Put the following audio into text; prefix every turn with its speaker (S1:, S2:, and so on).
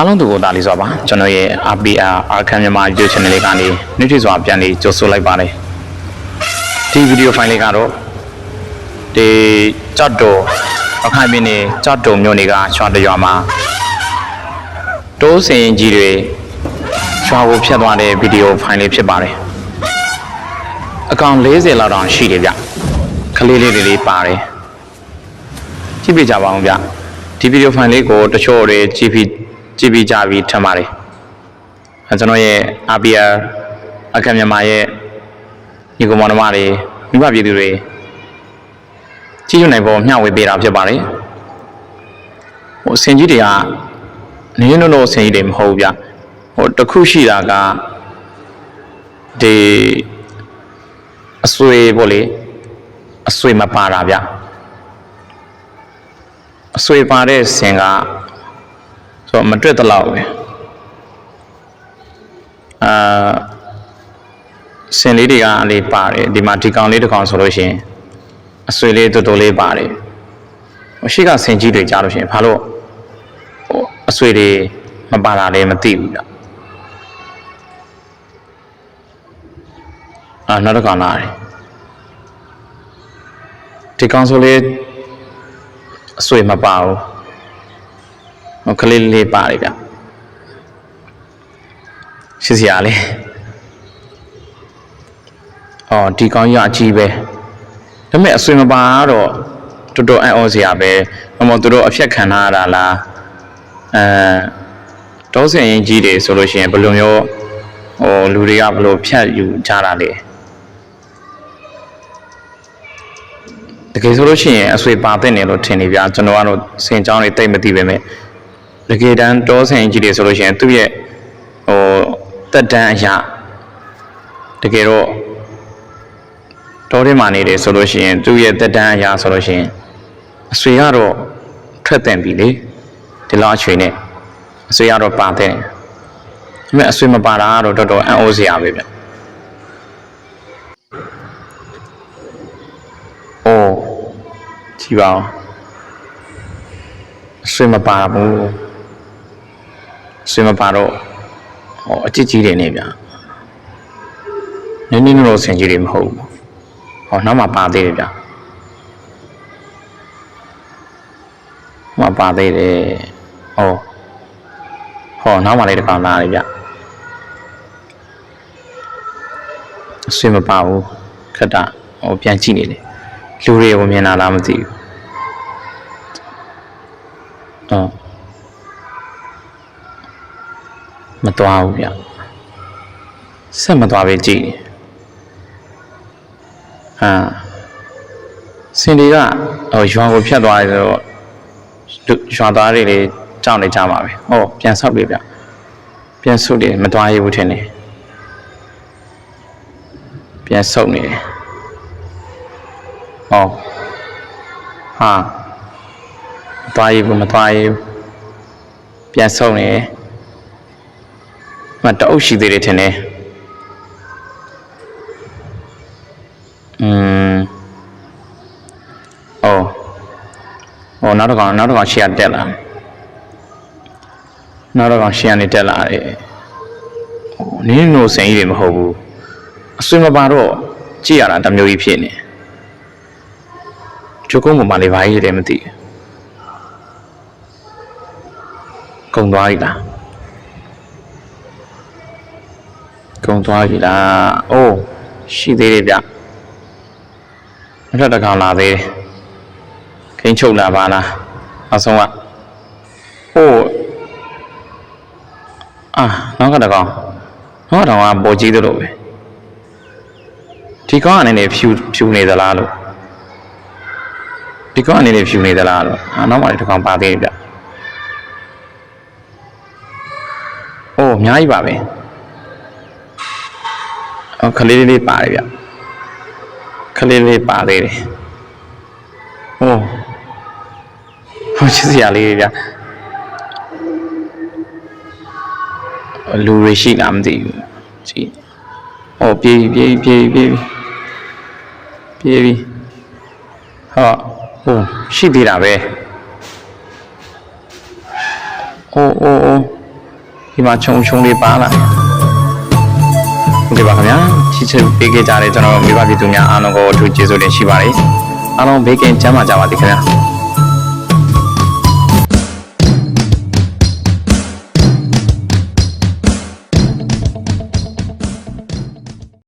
S1: အားလုံးသူကိုတားလေးစွာပါကျွန်တော်ရဲ့ RPR အခမ်းမြန်မာ YouTube channel လေးကနေနေ့ထွေစွာပြန်လေးကြိုဆိုလိုက်ပါတယ်ဒီဗီဒီယိုဖိုင်လေးကတော့ဒီကြော့တော်အခိုင်ပင်နေကြော့တော်မျိုးတွေကချွာတရွာမှာတိုးစင်ကြီးတွေချွာကိုဖျက်သွားတဲ့ဗီဒီယိုဖိုင်လေးဖြစ်ပါတယ်အကောင်40လောက်တောင်ရှိတယ်ဗျကလေးလေးတွေလေးပါတယ်ကြည့်ပြကြပါဦးဗျဒီဗီဒီယိုဖိုင်လေးကိုတချို့တွေကြည့်ပြီး ကြည့်ပြီးကြပြီးထင်ပါတယ်အဲကျွန်တော်ရဲ့ RPR အခက်မြန်မာရဲ့ညီကောင်မောင်နှမတွေမိဘပြည်သူတွေကြည့်ရနိုင်ဖို့မျှဝေပေးတာဖြစ်ပါတယ်ဟိုအစင်ကြီးတွေကနေနေလို့အစင်ကြီးတွေမဟုတ်ဘူးဗျဟိုတစ်ခုရှိတာကဒီအဆွေပေါ့လေအဆွေမပါတာဗျအဆွေပါတဲ့စင်က ဆိုတော့မတွေ့တော့ပဲအာစင်လေးတွေကလေးပါတယ်ဒီမှာဒီကောင်လေးတစ်ကောင်ဆိုလို့ရှိရင်အဆွေလေးတူတူလေးပါတယ်ဟိုရှိကစင်ကြီးတွေကြားလို့ရှိရင်ဘာလို့ဟိုအဆွေတွေမပါတာလည်းမသိဘူးဗျအာနောက်တစ်ကောင်လာတယ်ဒီကောင်ဆိုလေးအဆွေမပါဘူး ဟိုကလေးလေးပါတယ်ဗျရှိစရာလေးအော်ဒီကောင်ကြီးကအကြီးပဲဒါပေမဲ့အဆွေမပါတော့တော်တော်အံ့ဩစရာပဲဟိုမသူတို့အဖြတ်ခံထားရတာလားအဲတောစင်ရင်ကြီးတွေဆိုလို့ရှိရင်ဘယ်လိုမျိုးဟိုလူတွေကဘယ်လိုဖြတ်ယူကြတာလဲတကယ်ဆိုလို့ရှိရင်အဆွေပါတဲ့နေလို့ထင်နေဗျာကျွန်တော်ကတော့စင်ကြောင်းတွေတိတ်မသိပဲမဲ့ တကယ်တမ်းတောစင်ကြီးတွေဆိုလို့ရှိရင်သူ့ရဲ့ဟိုတက်တန်းအရာတကယ်တော့တောထဲမှာနေတယ်ဆိုလို့ရှိရင်သူ့ရဲ့တက်တန်းအရာဆိုလို့ရှိရင်အဆွေကတော့ထွက်တင်ပြီလေဒီလောက်အချိန်နဲ့အဆွေကတော့ပါတဲ့ဒါပေမဲ့အဆွေမပါတာကတော့တော်တော်အံ့ဩစရာပဲဗျအိုးကြည့်ပါဦးအဆွေမပါဘူး အဆွေမပါတော့ဟောအကြည့်ကြီးတယ်နေဗျနင်းနင်းလို့ဆင်ကြီးတွေမဟုတ်ဘူးဟောနောက်မှပါသေးတယ်ဗျမပါသေးတယ်ဟောဟောနောက်မှလေးတစ်ခါလာတယ်ဗျအဆွေမပါဘူးခက်တာဟိုပြန်ကြည့်နေတယ်လူတွေကိုမြင်လာလားမသိဘူးတော့ မသွားဘူးဗျဆက်မသွားပဲကြည့်နေဟာစင်တွေကဟိုရွာကိုဖြတ်သွားတယ်ဆိုတော့ရွာသားတွေလေကြောက်နေကြပါပဲဟောပြန်ဆောက်ပြီဗျပြန်ဆုတ်တယ်မသွားရဘူးထင်တယ်ပြန်ဆုတ်နေတယ်ဟောဟာမသွားရဘူးမသွားရဘူးပြန်ဆုတ်နေတယ် မတအုပ်ရှိသေးတယ်ထင်တယ်อืมအော်ဟောနောက်တစ်ကောင်နောက်တစ်ကောင်ရှေ့ကတက်လာနောက်တစ်ကောင်ရှေ့ကနေတက်လာတယ်ဟိုနင်းနိုစိန်ကြီးတွေမဟုတ်ဘူးအဆွေမပါတော့ကြည့်ရတာတစ်မျိုးကြီးဖြစ်နေကျုပ်ကုန်းပေါ်မှာလေဘာကြီးတယ်မသိဘူးကုံသွားပြီလား ကုံသွားပြီလားအိုးရှိသေးတယ်ဗျနောက်ထပ်တစ်ကောင်လာသေးတယ်ခိန်းချုပ်လာပါလားအဆုံးကဟိုးအာနောက်ကတစ်ကောင်နောက်ကတစ်ကောင်ကပေါ်ကြီးသလိုပဲဒီကောင်အနေနဲ့ဖြူဖြူနေသလားလို့ဒီကောင်အနေနဲ့ဖြူနေသလားလို့အာနောက်မှတစ်ကောင်ပါသေးတယ်ဗျအိုးအများကြီးပါပဲ အော်ခလေးလေးပါတယ်ဗျခလေးလေးပါသေးတယ်ဟိုးဟောချစ်စရာလေးတွေဗျလူတွေရှိလားမသိဘူးကြည့်ဟောပြေးပြေးပြေးပြေးပြေးပြီဟောဟိုရှိသေးတာပဲအိုးအိုးအိုးဒီမှာခြုံခြုံလေးပါလာ ဟုတ်ကဲ့ပါခင်ဗျာချစ်ချစ်ပေးခဲ့ကြတဲ့ကျွန်တော်မိဘပြည်သူများအားလုံးကိုအထူးကျေးဇူးတင်ရှိပါတယ်အားလုံးဘေးကင်းကျန်းမာကြပါစေခင်ဗျာ